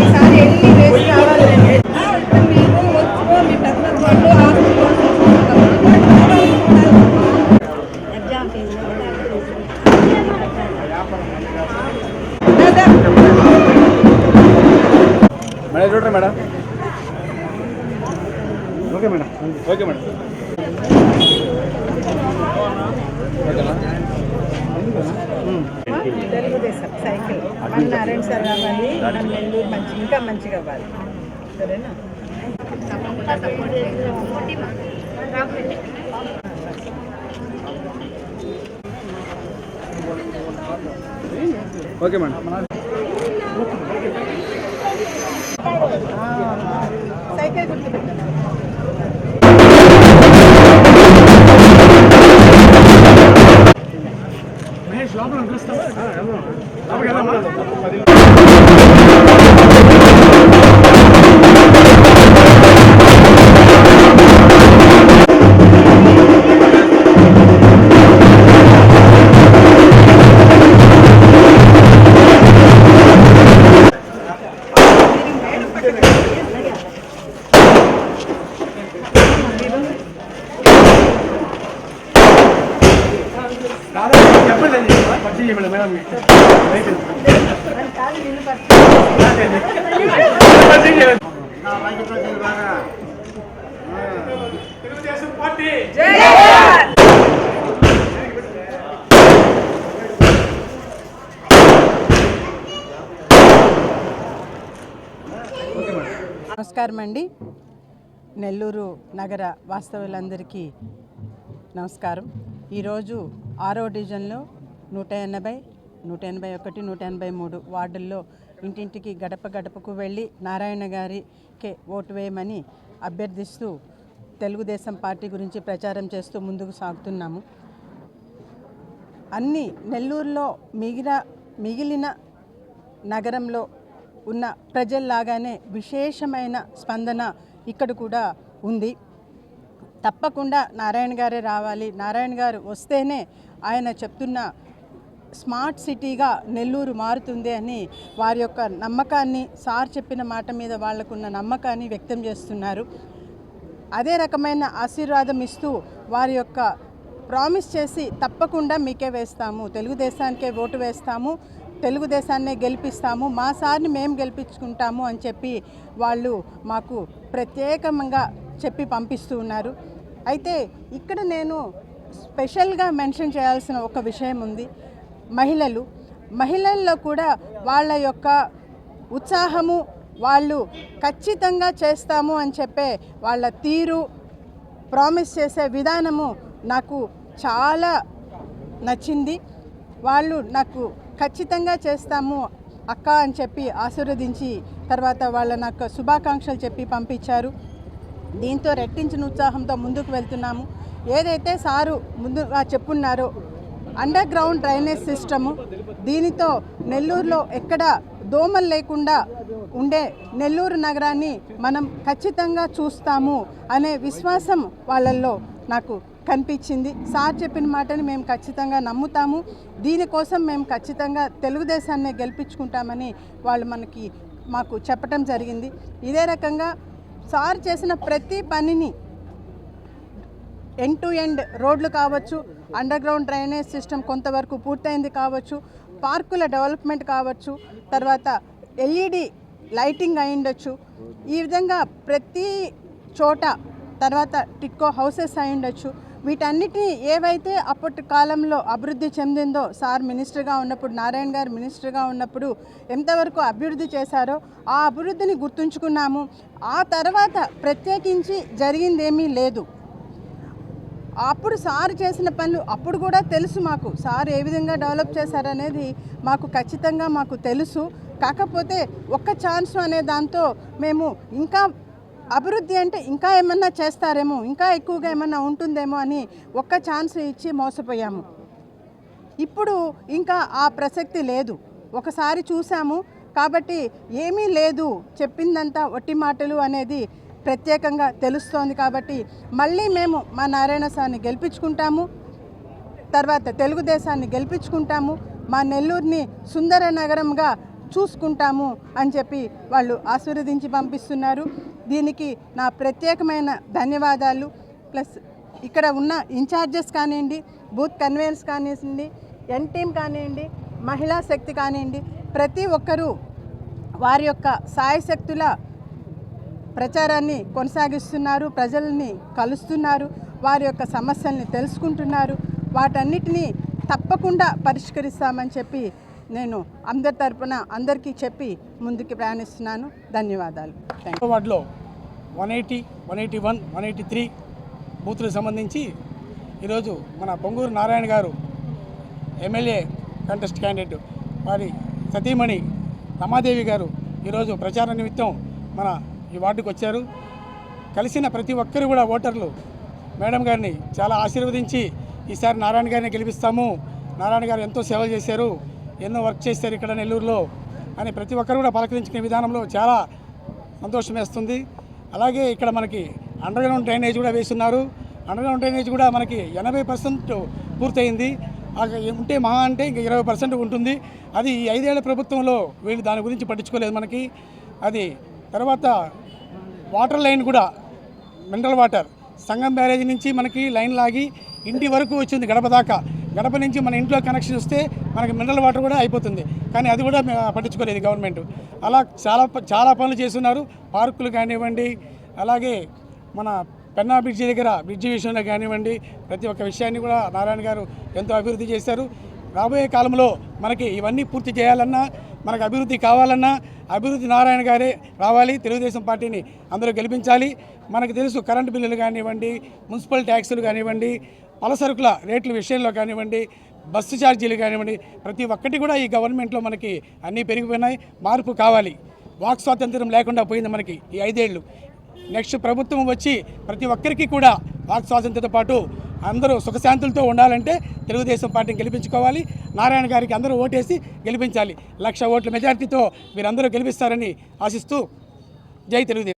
ఈసారి వెళ్ళి వేసి మీ madam. Okay madam. Telugu Desam cycle మన నారాయణ సార్ కావాలి మన నెల్లూరు మంచి ఇంకా మంచిగా అవ్వాలి సరేనా ఓకే మేడం. సైకిల్ గుర్తు పెట్టండి కాదు నమస్కారం అండి నెల్లూరు నగర వాస్తవులందరికీ నమస్కారం. ఈరోజు ఆరో డివిజన్లో నూట ఎనభై నూట ఎనభై ఒకటి నూట ఎనభై మూడు వార్డుల్లో ఇంటింటికి గడప గడపకు వెళ్ళి నారాయణ గారికి ఓటు వేయమని అభ్యర్థిస్తూ తెలుగుదేశం పార్టీ గురించి ప్రచారం చేస్తూ ముందుకు సాగుతున్నాము. అన్ని నెల్లూరులో మిగిలిన మిగిలిన నగరంలో ఉన్న ప్రజల్లాగానే విశేషమైన స్పందన ఇక్కడ కూడా ఉంది. తప్పకుండా నారాయణ గారే రావాలి. నారాయణ గారు వస్తేనే ఆయన చెప్తున్న స్మార్ట్ సిటీగా నెల్లూరు మారుతుంది అని వారి యొక్క నమ్మకాన్ని సార్ చెప్పిన మాట మీద వాళ్ళకున్న నమ్మకాన్ని వ్యక్తం చేస్తున్నారు. అదే రకమైన ఆశీర్వాదం ఇస్తూ వారి యొక్క ప్రామిస్ చేసి తప్పకుండా మీకే వేస్తాము. తెలుగుదేశానికే ఓటు వేస్తాము. తెలుగుదేశాన్నే గెలిపిస్తాము. మా సార్ని మేము గెలిపించుకుంటాము అని చెప్పి వాళ్ళు మాకు ప్రత్యేకంగా చెప్పి పంపిస్తూ ఉన్నారు. అయితే ఇక్కడ నేను స్పెషల్గా మెన్షన్ చేయాల్సిన ఒక విషయం ఉంది. మహిళలు. మహిళల్లో కూడా వాళ్ళ యొక్క ఉత్సాహము వాళ్ళు ఖచ్చితంగా చేస్తాము అని చెప్పే వాళ్ళ తీరు ప్రామిస్ చేసే విధానము నాకు చాలా నచ్చింది. వాళ్ళు నాకు ఖచ్చితంగా చేస్తాము అక్క అని చెప్పి ఆశీర్వదించి తర్వాత వాళ్ళ నాకు శుభాకాంక్షలు చెప్పి పంపించారు. దీంతో రెట్టించిన ఉత్సాహంతో ముందుకు వెళ్తున్నాము. ఏదైతే సారు ముందుగా చెప్పున్నారో అండర్ గ్రౌండ్ డ్రైనేజ్ సిస్టము దీనితో నెల్లూరులో ఎక్కడ దోమలు లేకుండా ఉండే నెల్లూరు నగరాన్ని మనం ఖచ్చితంగా చూస్తాము అనే విశ్వాసం వాళ్ళల్లో నాకు కనిపించింది. సార్ చెప్పిన మాటని మేము ఖచ్చితంగా నమ్ముతాము. దీనికోసం మేము ఖచ్చితంగా తెలుగుదేశాన్ని గెలిపించుకుంటామని వాళ్ళు మనకి మాకు చెప్పటం జరిగింది. ఇదే రకంగా సార్ చేసిన ప్రతి పనిని ఎండ్ టు ఎండ్ రోడ్లు కావచ్చు అండర్ గ్రౌండ్ డ్రైనేజ్ సిస్టమ్ కొంతవరకు పూర్తయింది కావచ్చు పార్కుల డెవలప్మెంట్ కావచ్చు తర్వాత ఎల్ఈడి లైటింగ్ అయి ఉండొచ్చు. ఈ విధంగా ప్రతి చోట తర్వాత టిక్కో హౌసెస్ అయి ఉండొచ్చు. వీటన్నిటిని ఏవైతే అప్పటి కాలంలో అభివృద్ధి చెందిందో సార్ మినిస్టర్గా ఉన్నప్పుడు నారాయణ గారు మినిస్టర్గా ఉన్నప్పుడు ఎంతవరకు అభివృద్ధి చేశారో ఆ అభివృద్ధిని గుర్తుంచుకున్నాము. ఆ తర్వాత ప్రత్యేకించి జరిగిందేమీ లేదు. అప్పుడు సార్ చేసిన పనులు అప్పుడు కూడా తెలుసు మాకు. సార్ ఏ విధంగా డెవలప్ చేశారనేది మాకు ఖచ్చితంగా మాకు తెలుసు. కాకపోతే ఒక్క ఛాన్స్ అనే దాంతో మేము ఇంకా అభివృద్ధి అంటే ఇంకా ఏమన్నా చేస్తారేమో ఇంకా ఎక్కువగా ఏమన్నా ఉంటుందేమో అని ఒక్క ఛాన్స్ ఇచ్చి మోసపోయాము. ఇప్పుడు ఇంకా ఆ ప్రసక్తి లేదు. ఒకసారి చూసాము కాబట్టి ఏమీ లేదు చెప్పిందంతా ఒట్టి మాటలు అనేది ప్రత్యేకంగా తెలుస్తోంది కాబట్టి మళ్ళీ మేము మా నారాయణ సార్ని గెలిపించుకుంటాము తర్వాత తెలుగుదేశాన్ని గెలిపించుకుంటాము మా నెల్లూరుని సుందర నగరంగా చూసుకుంటాము అని చెప్పి వాళ్ళు ఆశీర్వదించి పంపిస్తున్నారు. దీనికి నా ప్రత్యేకమైన ధన్యవాదాలు. ప్లస్ ఇక్కడ ఉన్న ఇన్ఛార్జెస్ కానివ్వండి బూత్ కన్వీనర్స్ కానివ్వండి ఎన్ టీమ్ కానివ్వండి మహిళా శక్తి కానివ్వండి ప్రతి ఒక్కరూ వారి యొక్క సాయశక్తుల ప్రచారాన్ని కొనసాగిస్తున్నారు ప్రజల్ని కలుస్తున్నారు వారి యొక్క సమస్యల్ని తెలుసుకుంటున్నారు వాటన్నిటినీ తప్పకుండా పరిష్కరిస్తామని చెప్పి నేను అందరి తరపున అందరికీ చెప్పి ముందుకు ప్రయాణిస్తున్నాను. ధన్యవాదాలు. థ్యాంక్ వార్డులో one eighty one eighty one one eighty three బూత్లకు సంబంధించి ఈరోజు మన పొంగూరు నారాయణ గారు ఎమ్మెల్యే కంటెస్ట్ క్యాండిడేట్ వారి సతీమణి రమాదేవి గారు ఈరోజు ప్రచార నిమిత్తం మన ఈ వార్డుకు వచ్చారు. కలిసిన ప్రతి ఒక్కరు కూడా ఓటర్లు. మేడం గారిని చాలా ఆశీర్వదించి ఈసారి నారాయణ గారిని గెలిపిస్తాము. నారాయణ గారు ఎంతో సేవలు చేశారు. ఎన్నో వర్క్ చేశారు ఇక్కడ నెల్లూరులో అని ప్రతి ఒక్కరు కూడా పలకరించుకునే విధానంలో చాలా సంతోషం వేస్తుంది. అలాగే ఇక్కడ మనకి అండర్ గ్రౌండ్ డ్రైనేజ్ కూడా వేస్తున్నారు. అండర్ గ్రౌండ్ డ్రైనేజ్ కూడా మనకి ఎనభై పర్సెంట్ పూర్తయింది. ఉంటే మహా అంటే ఇంకా ఇరవై పర్సెంట్ ఉంటుంది. అది ఈ ఐదేళ్ళ ప్రభుత్వంలో వీళ్ళు దాని గురించి పట్టించుకోలేదు మనకి. అది తర్వాత వాటర్ లైన్ కూడా మినరల్ వాటర్ సంగం బ్యారేజ్ నుంచి మనకి లైన్ లాగి ఇంటి వరకు వచ్చింది గడప దాకా. గడప నుంచి మన ఇంట్లో కనెక్షన్ వస్తే మనకి మినరల్ వాటర్ కూడా అయిపోతుంది. కానీ అది కూడా పట్టించుకోలేదు గవర్నమెంట్ అలా చాలా ప- చాలా పనులు చేస్తున్నారు. పార్కులు కానివ్వండి అలాగే మన పెన్నా బ్రిడ్జి దగ్గర బ్రిడ్జి విషయంలో కానివ్వండి ప్రతి ఒక్క విషయాన్ని కూడా నారాయణ గారు ఎంతో అభివృద్ధి చేశారు. రాబోయే కాలంలో మనకి ఇవన్నీ పూర్తి చేయాలన్నా మనకు అభివృద్ధి కావాలన్నా అభివృద్ధి నారాయణ గారే రావాలి. తెలుగుదేశం పార్టీని అందరూ గెలిపించాలి. మనకు తెలుసు కరెంటు బిల్లులు కానివ్వండి మున్సిపల్ ట్యాక్సులు కానివ్వండి పలసరుకుల రేట్ల విషయంలో కానివ్వండి బస్సు ఛార్జీలు కానివ్వండి ప్రతి ఒక్కటి కూడా ఈ గవర్నమెంట్లో మనకి అన్నీ పెరిగిపోయినాయి. మార్పు కావాలి. వాక్ స్వాతంత్రం లేకుండా పోయింది మనకి ఈ ఐదేళ్ళు. నెక్స్ట్ ప్రభుత్వం వచ్చి ప్రతి ఒక్కరికి కూడా వాక్ స్వాతంత్రంతో పాటు అందరూ సుఖశాంతులతో ఉండాలంటే తెలుగుదేశం పార్టీని గెలిపించుకోవాలి. నారాయణ గారికి అందరూ ఓటేసి గెలిపించాలి. లక్ష ఓట్ల మెజార్టీతో మీరందరూ గెలిపిస్తారని ఆశిస్తూ జై తెలుగుదేశం.